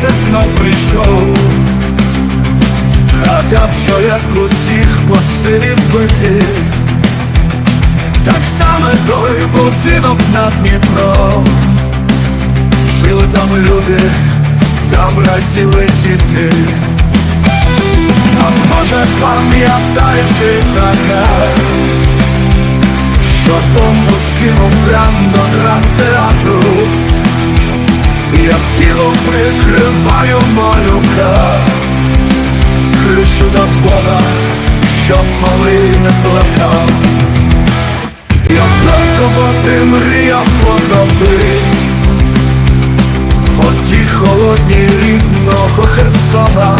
пішов, гадав, що як усіх посилів бити, так само той будинок над Дніпром. Жили там люди, там раділи діти. А може пам'ятаєш і таке, що бомбу скинув прям до драмтеатру Я тіло прикриваю малюка Кричу до Бога, щоб малий не плакав. Я води мріяв потопити Воді холодні рідного Херсона.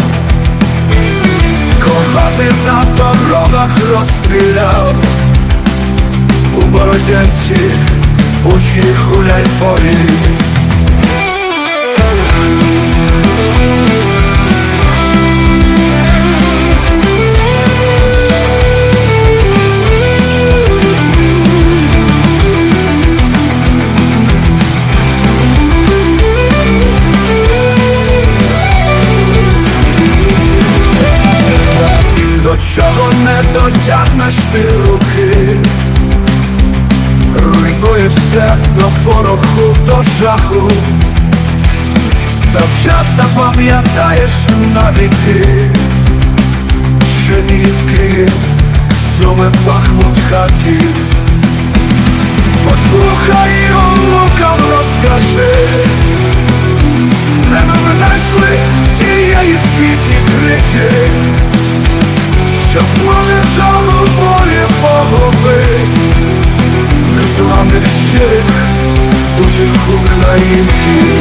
Кохати на дорогах розстріляв. У Бородянці учі гуляй полі не дотягнеш ти руки. Руйнуєш все до пороху, до жаху. Та вже запам'ятаєш навіки Чернігівки, суми пахнуть хаті. Послухай онукам зможе жалу погоби, не Незламних щирих, дужих українців